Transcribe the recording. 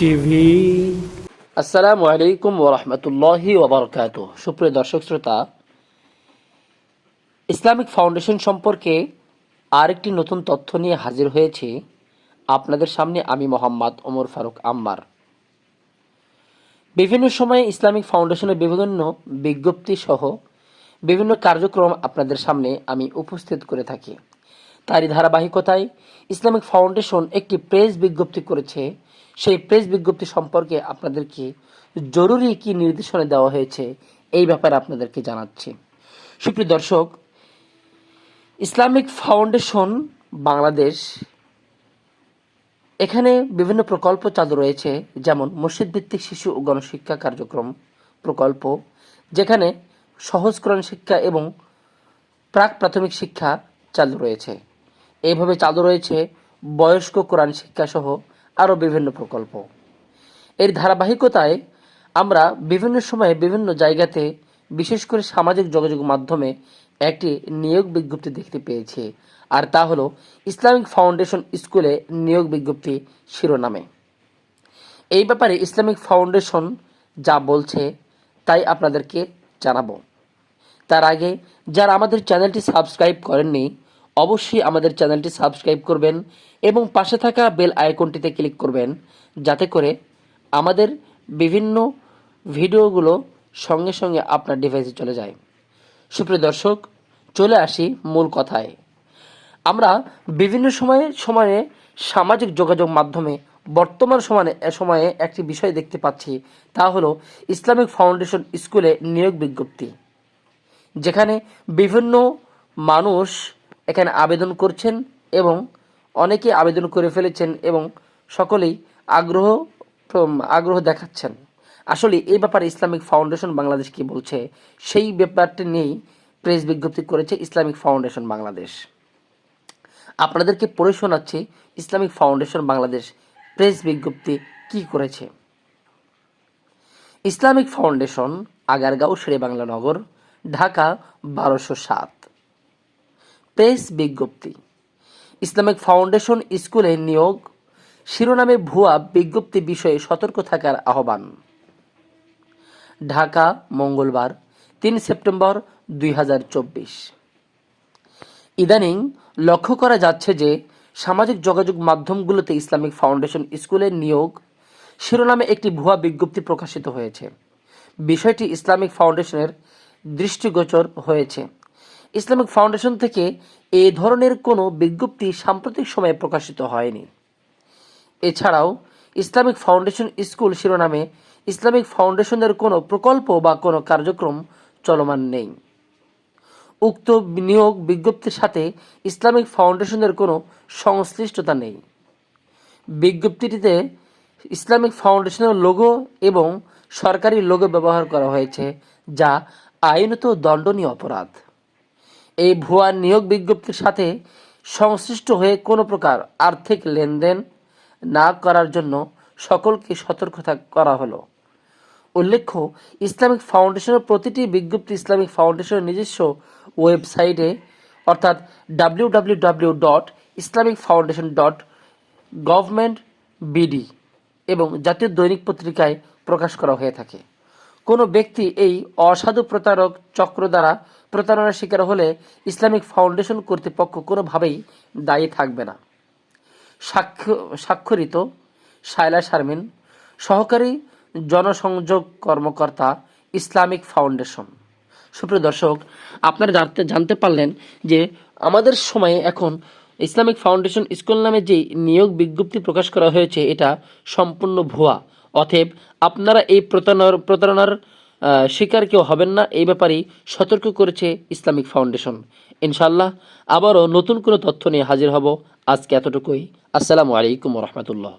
TV. আসসালামু আলাইকুম ওরহমতুল্লাহি ওবরকাত সুপ্রিয় দর্শক শ্রোতা, ইসলামিক ফাউন্ডেশন সম্পর্কে আরেকটি নতুন তথ্য নিয়ে হাজির হয়েছে। আপনাদের সামনে আমি মোহাম্মদ ওমর ফারুক আম্মার। বিভিন্ন সময়ে ইসলামিক ফাউন্ডেশনের বিভিন্ন বিজ্ঞপ্তি সহ বিভিন্ন কার্যক্রম আপনাদের সামনে আমি উপস্থিত করে থাকি। তারই ধারাবাহিকতায় ইসলামিক ফাউন্ডেশন একটি প্রেস বিজ্ঞপ্তি করেছে। সেই প্রেস বিজ্ঞপ্তি সম্পর্কে আপনাদেরকে জরুরি কি নির্দেশনা দেওয়া হয়েছে। এই ব্যাপারে আপনাদেরকে জানাচ্ছি। সুপ্রিয় দর্শক, ইসলামিক ফাউন্ডেশন বাংলাদেশ এখানে বিভিন্ন প্রকল্প চালু রয়েছে, যেমন মসজিদ ভিত্তিক শিশু ও গণশিক্ষা কার্যক্রম প্রকল্প, যেখানে সহজকরণ শিক্ষা এবং প্রাক প্রাথমিক শিক্ষা চালু রয়েছে। এইভাবে চালু রয়েছে বয়স্ক কোরআন শিক্ষা সহ আরও বিভিন্ন প্রকল্প। এর ধারাবাহিকতায় আমরা বিভিন্ন সময়ে বিভিন্ন জায়গাতে বিশেষ করে সামাজিক যোগাযোগ মাধ্যমে একটি নিয়োগ বিজ্ঞপ্তি দেখতে পেয়েছি, আর তা হলো ইসলামিক ফাউন্ডেশন স্কুলে নিয়োগ বিজ্ঞপ্তি শিরোনামে। এই ব্যাপারে ইসলামিক ফাউন্ডেশন যা বলছে তাই আপনাদেরকে জানাব। তার আগে যারা আমাদের চ্যানেলটি সাবস্ক্রাইব করেননি অবশ্যই আমাদের চ্যানেলটি সাবস্ক্রাইব করবেন এবং পাশে থাকা বেল আইকনটিতে ক্লিক করবেন, যাতে করে আমাদের বিভিন্ন ভিডিওগুলো সঙ্গে সঙ্গে আপনার ডিভাইসে চলে যায়। সুপ্রিয় দর্শক, চলে আসি মূল কথায়। আমরা বিভিন্ন সময়ে সময়ে সামাজিক যোগাযোগ মাধ্যমে, বর্তমান সময়ে সময়ে একটি বিষয় দেখতে পাচ্ছি, তা হলো ইসলামিক ফাউন্ডেশন স্কুলে নিয়োগ বিজ্ঞপ্তি, যেখানে বিভিন্ন মানুষ এখানে আবেদন করছেন এবং অনেকে আবেদন করে ফেলেছেন এবং সকলেই আগ্রহ আগ্রহ দেখাচ্ছেন। আসলে এই ব্যাপারে ইসলামিক ফাউন্ডেশন বাংলাদেশ কি বলছে, সেই ব্যাপারটি নিয়েই প্রেস বিজ্ঞপ্তি করেছে ইসলামিক ফাউন্ডেশন বাংলাদেশ। আপনাদেরকে পড়ে শোনাচ্ছি ইসলামিক ফাউন্ডেশন বাংলাদেশ প্রেস বিজ্ঞপ্তি কি করেছে। ইসলামিক ফাউন্ডেশন, আগারগাঁও শেরে বাংলা নগর, ঢাকা, বারোশো সাত। প্রেস বিজ্ঞপ্তি। ইসলামিক ফাউন্ডেশন স্কুলে নিয়োগ, শিরোনামে ভুয়া বিজ্ঞপ্তি বিষয়ে সতর্ক থাকার আহ্বান। ঢাকা, মঙ্গলবার, তিন সেপ্টেম্বর দুই ইদানিং লক্ষ্য করা যাচ্ছে যে সামাজিক যোগাযোগ মাধ্যমগুলোতে ইসলামিক ফাউন্ডেশন স্কুলের নিয়োগ, শিরোনামে একটি ভুয়া বিজ্ঞপ্তি প্রকাশিত হয়েছে। বিষয়টি ইসলামিক ফাউন্ডেশনের দৃষ্টিগোচর হয়েছে। ইসলামিক ফাউন্ডেশন থেকে এ ধরনের কোনো বিজ্ঞপ্তি সাম্প্রতিক সময়ে প্রকাশিত হয়নি। এছাড়াও, ইসলামিক ফাউন্ডেশন স্কুল শিরোনামে ইসলামিক ফাউন্ডেশনের কোনো প্রকল্প বা কোনো কার্যক্রম চলমান নেই। উক্ত নিয়োগ বিজ্ঞপ্তির সাথে ইসলামিক ফাউন্ডেশনের কোনো সংশ্লিষ্টতা নেই। বিজ্ঞপ্তিটিতে ইসলামিক ফাউন্ডেশনের লোগো এবং সরকারি লোগো ব্যবহার করা হয়েছে, যা আইনত দণ্ডনীয় অপরাধ। এই ভুয়া নিয়োগ বিজ্ঞপ্তির সাথে সংশ্লিষ্ট হয়ে কোনো প্রকার আর্থিক লেনদেন না করার জন্য সকলকে সতর্ক করা হলো। উল্লেখ্য, ইসলামিক ফাউন্ডেশনের প্রতিটি বিজ্ঞপ্তি ইসলামিক ফাউন্ডেশনের নিজস্ব ওয়েবসাইটে, অর্থাৎ W W W dot Islamic foundation dot government BD এবং জাতীয় দৈনিক পত্রিকায় প্রকাশ করা হয়ে থাকে। কোনো ব্যক্তি এই অসাধু প্রতারক চক্র দ্বারা প্রতারণার শিকার হলে ইসলামিক ফাউন্ডেশন কর্তৃপক্ষ কোনোভাবেই দায়ী থাকবে না। সাক্ষ্য, স্বাক্ষরিত শায়লা শারমিন, সহকারী জনসংযোগ কর্মকর্তা, ইসলামিক ফাউন্ডেশন। সুপ্রিয় দর্শক, আপনারা জানতে জানতে পারলেন যে আমাদের সময়ে এখন ইসলামিক ফাউন্ডেশন স্কুল নামে যে নিয়োগ বিজ্ঞপ্তি প্রকাশ করা হয়েছে, এটা সম্পূর্ণ ভুয়া। অতএব আপনারা এই প্রতারণার প্রতারণার শিকার কেউ হবেন না। এই ব্যাপারেই সতর্ক করেছে ইসলামিক ফাউন্ডেশন। ইনশাল্লাহ আবারও নতুন কোনো তথ্য নিয়ে হাজির হব আজকে এতটুকুই। আসসালামু আলাইকুম রহমতুল্লাহ।